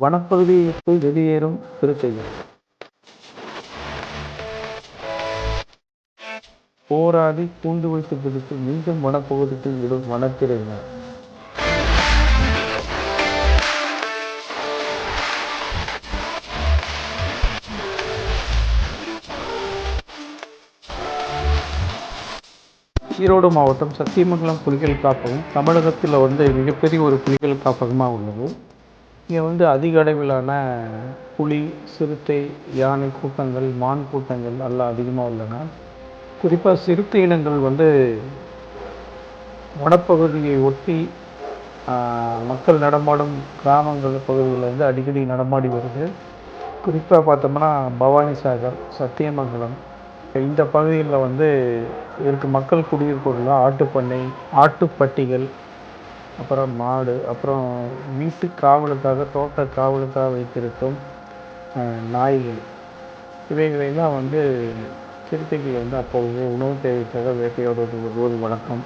வனப்பகுதியை வெளியேறும் சிறுத்தைகள் போராடி கூண்டு வைத்து பிடித்து மீண்டும் வனப்பகுதிக்குள் விடும் வனத்திரையினர் ஈரோடு மாவட்டம் சத்தியமங்கலம் புலிகள் காப்பகம் தமிழகத்தில் வந்து மிகப்பெரிய ஒரு புலிகள் காப்பகமாக உள்ளது. இங்கே வந்து அதிக அளவிலான புலி சிறுத்தை யானை கூட்டங்கள் மான் கூட்டங்கள் எல்லாம் அதிகமாக உள்ளன. குறிப்பாக சிறுத்தை இனங்கள் வந்து வனப்பகுதியை ஒட்டி மக்கள் நடமாடும் கிராமங்கள் பகுதிகளில் அடிக்கடி நடமாடி வருது. குறிப்பாக பார்த்தோம்னா பவானி சாகர் சத்தியமங்கலம் இந்த பகுதிகளில் வந்து இருக்க மக்கள் குடியிருப்புகள்லாம் ஆட்டுப்பண்ணை ஆட்டுப்பட்டிகள் அப்புறம் மாடு அப்புறம் வீட்டு காவலுக்காக தோட்ட காவலுக்காக வைத்திருக்கும் நாய்கள். நாய்கள் இவைகளெல்லாம் வந்து சிறுத்தைகள் வந்து அப்போது உணவு தேவைக்காக வேட்டையாடுவது ஒரு வழக்கம்.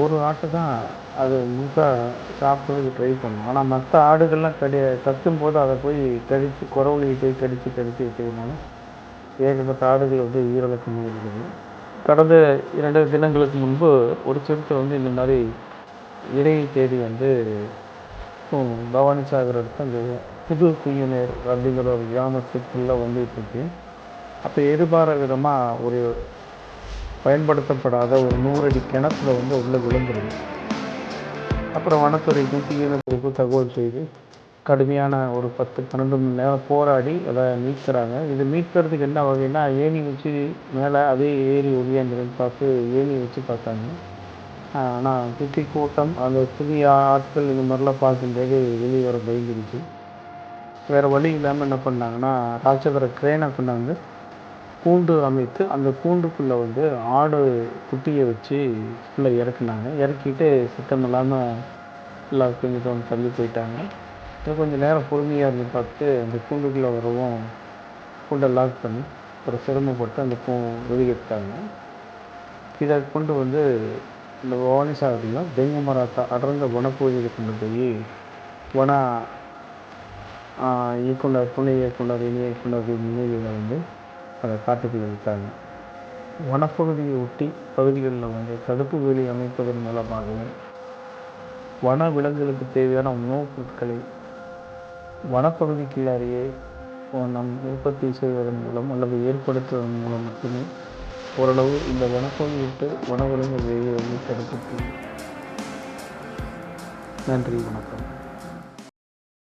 ஒரு ஆட்டு தான் அது முழுக்க சாப்பிட்றதுக்கு ட்ரை பண்ணும். ஆனால் மற்ற ஆடுகள்லாம் கடி கத்தும் போது அதை போய் கடித்து குறவழியை போய் கடித்து கடித்து வைக்கிறதுனால ஏகப்பட்ட ஆடுகள் வந்து உயிரிழக்க இருக்குது கடந்த இரண்டு தினங்களுக்கு முன்பு ஒரு சிறுத்தை வந்து இந்த மாதிரி இடையை தேடி வந்து பவானி சாகர் அடுத்து அந்த புது குய்யனேர் அப்படிங்கிற ஒரு கிராமத்துக்குள்ளே வந்துட்டு இருக்கு. அப்போ எதிர்பாராத விதமாக ஒரு பயன்படுத்தப்படாத ஒரு நூறடி கிணத்துல வந்து உள்ளே விழுந்துருது. அப்புறம் வனத்துறைக்கும் தீயணைப்புக்கும் தகவல் செய்து கடுமையான ஒரு பத்து பன்னெண்டு மணி நேரம் போராடி அதை மீட்கிறாங்க. இது மீட்கிறதுக்கு என்ன வகைன்னா ஏணி வச்சு மேலே அதே ஏறி ஒளியாந்துருன்னு பார்த்து ஏணி வச்சு பார்த்தாங்க. ஆனால் குட்டி கூட்டம் அந்த புதிய ஆட்கள் இந்த மாதிரிலாம் பார்க்கும்போது வெளியே வர பயந்துருச்சு. வேறு வழி இல்லாமல் என்ன பண்ணாங்கன்னா ராட்சதர கிரேனை கொண்டாந்து கூண்டு அமைத்து அந்த கூண்டுக்குள்ளே வந்து ஆடு குட்டியை வச்சு உள்ளே இறக்குனாங்க. இறக்கிட்டு சுத்தம் இல்லாமல் எல்லாம் கொஞ்சம் தள்ளி போயிட்டாங்க. இன்னும் கொஞ்சம் நேரம் பொறுமையாக இருந்து பார்த்து அந்த கூண்டுக்குள்ளே வரவும் கூண்டை லாக் பண்ணி ஒரு சிரமப்பட்டு அந்த பூ வெளியெடுத்தாங்க இதை கொண்டு வந்து இந்த பவானி சாகரில் டெங்கு மராத்தா அடர்ந்த வனப்பகுதியை கொண்டு போய் வன இயக்குனர் துணை இயக்குனர் இணை இயக்குனர் நினைவில் வந்து அதை காட்டுக்கு வைத்தாங்க. வனப்பகுதியை ஒட்டி பகுதிகளில் வந்து தடுப்பு வேலி அமைப்பதன் மூலமாகவும் வன விலங்குகளுக்கு தேவையான உணவுப் பொருட்களை வனப்பகுதிக்குள்ளாரியே நம் உற்பத்தி செய்வதன் மூலம் அல்லது ஏற்படுத்துவதன் மூலம் மட்டுமே ஓரளவு இந்த வணக்கம் விட்டு வனவிலங்கு வெளியே வந்து தடுக்க நன்றி வணக்கம்.